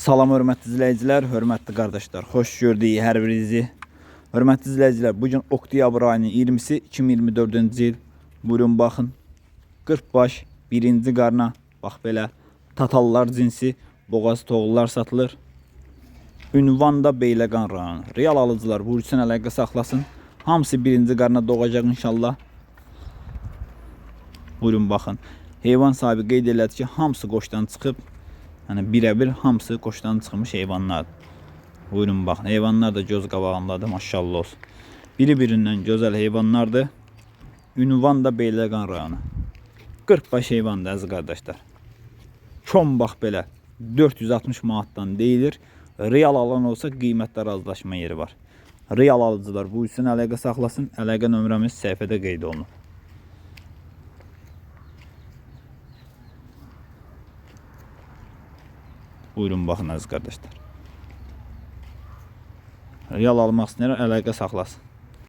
Salam hörmətli izləyicilər, hörmətli qardaşlar. Xoş gördük hər birinizi. Hörmətli izləyicilər, bu gün oktyabr ayının 20-si 2024-cü il. Buyurun baxın. 40 baş birinci qarna bax belə tatallar cinsi boğaz toğullar satılır. Ünvan da Beyləqan rayonu. Real alıcılar bu üçün əlaqə saxlasın. Hamısı birinci qarna doğacaq inşallah. Buyurun baxın. Heyvan sahibi qeyd elədi ki, hamısı qoşdan çıxıb. Yəni birəbir hamısı qoşdan çıxmış heyvanlardır. Buyurun baxın. Heyvanlar da göz qabağındadır, maşallah olsun. Biri-birindən gözəl heyvanlardır. Ünvan da Beyləqan rayonu. 40 baş heyvandır əziz qardaşlar. Kom bax belə 460 manatdan deyilir. Real alan olsa qiymətdə razılaşma yeri var. Real alıcılar bu üçün əlaqə saxlasın. Əlaqə nömrəmiz səhifədə qeyd olunur. Buyurun baxın əziz qardaşlar. Real almaq istəyirəm, əlaqə saxlasın.